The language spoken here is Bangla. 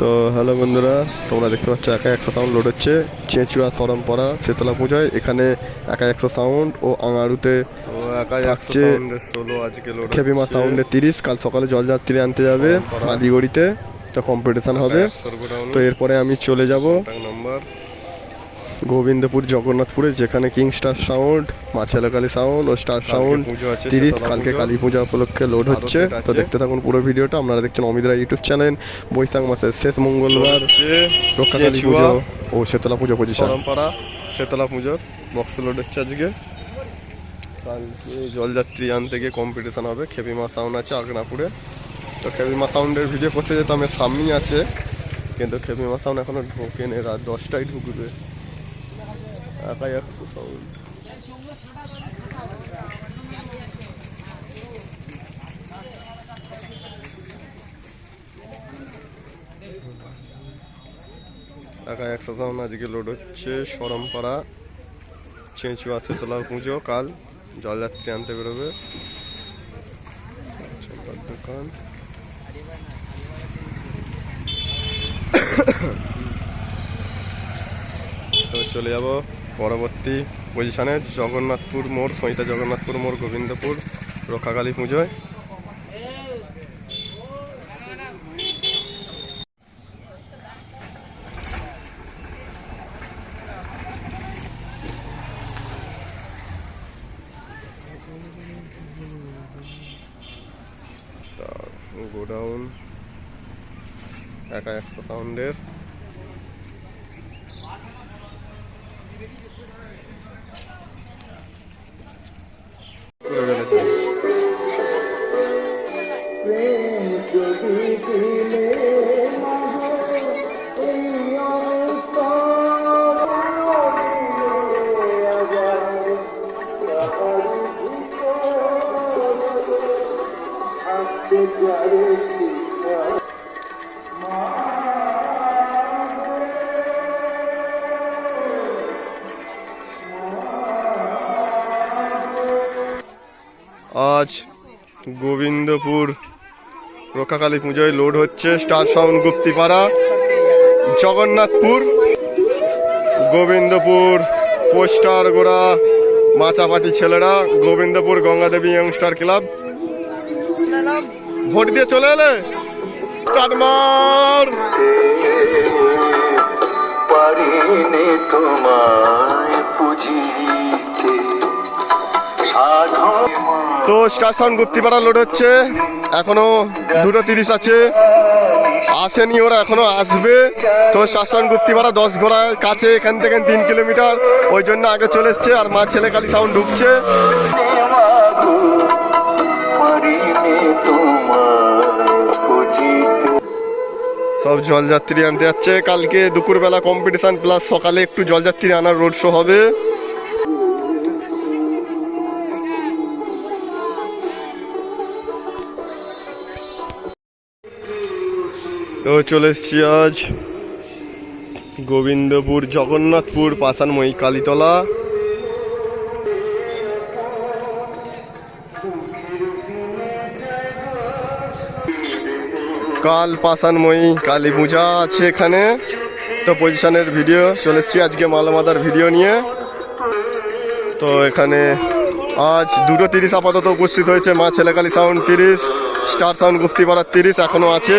তো হ্যালো বন্ধুরা তোমরা দেখতে পাচ্ছ একা একশো সাউন্ড লোড হচ্ছে। চেঁচুয়া সরমপাড়া শীতলা পুজোয়। এখানে একা একশো সাউন্ড ও আঙারুতে থাকছে। খেপিমা সাউন্ডে তিরিশ কাল সকালে জলযাত্রী আনতে যাবে আলিগড়িতে তো কম্পিটিশন হবে। তো এরপরে আমি চলে যাব। নাম্বার গোবিন্দপুর জগন্নাথপুরে যেখানে কিং স্টার সাউন্ড মাছেলাকালী সাউন্ড ও স্টার সাউন্ড পুজো তিরিশ কালকে কালী পূজা উপলক্ষে লোড হচ্ছে। তো দেখতে থাকুন পুরো ভিডিওটা। আপনারা দেখছেন অমিতরা ইউটিউব চ্যানেল বৈশাখ মাসের শেষ মঙ্গলবার রক্ষাকালী পুজো ও শীতলা পুজো পজিশন পরম্পরা শীতলা পুজোর বক্স লোড হচ্ছে আজকে। কালকে জলযাত্রী আনতে গিয়ে কম্পিটিশান হবে খেপিমা সাউন্ড আছে আগনাপুরে তো খেপিমা সাউন্ডের ভিডিও করতে যেতে আমার সামনেই আছে কিন্তু খেপিমা সাউন্ড এখনও ঢোকেনি রাত দশটায় ঢুকবে। একাই একশো সাউন্ড একা একশো সাউন্ড আজকে লোড হচ্ছে সরমপাড়া চেঁচুয়া শেতলা পুজো, কাল জলযাত্রী আনতে বেরোবে। দোকান। চলে যাব। পরবর্তী পজিশনে জগন্নাথপুর মোড় সৈতা জগন্নাথপুর মোড় গোবিন্দপুর রক্ষাকালী পুজোয়। গোডাউন একা একশো সাউন্ডের আজ গোবিন্দপুর রক্ষাকালী পুজোয় লোড হচ্ছে star sound Guptipara, Jagannathpur, Gobindapur, poster গোড়া, মাচাপাটি ছেলেরা, Gobindapur Gangadevi youngster club vote দিয়ে চলে এলে স্টার্ট মার। পারিনে তোমায় পুজিতে। তো স্টার সাউন্ড গুপ্তিপাড়া লোড হচ্ছে। এখনও দুটো তিরিশ আছে। আসেনি ওরা এখনও আসবে। তো স্টার সাউন্ড গুপ্তিপাড়া দশ ঘোড়ার কাছে এখান থেকে তিন কিলোমিটার। ওই জন্য আগে চলে এসছে আর মা ছেলে খালি সাউন্ড ঢুকছে। সব জলযাত্রী আনতে যাচ্ছে। কালকে দুপুরবেলা কম্পিটিশান প্লাস সকালে একটু জলযাত্রী আনার রোড শো হবে। তো চলে এসছি আজ গোবিন্দপুর জগন্নাথপুর পাশানময়ী কালীতলা কাল পাশানময়ী কালী পূজা আছে এখানে। তো পজিশনের ভিডিও চলে এসছি আজকে মালামাদার ভিডিও নিয়ে। তো এখানে আজ দুটো তিরিশ আপাতত উপস্থিত হয়েছে, মা ছেলেকালী সাউন্ড তিরিশ স্টার সাউন্ড গুপ্তিপাড়ার তিরিশ এখনও আছে।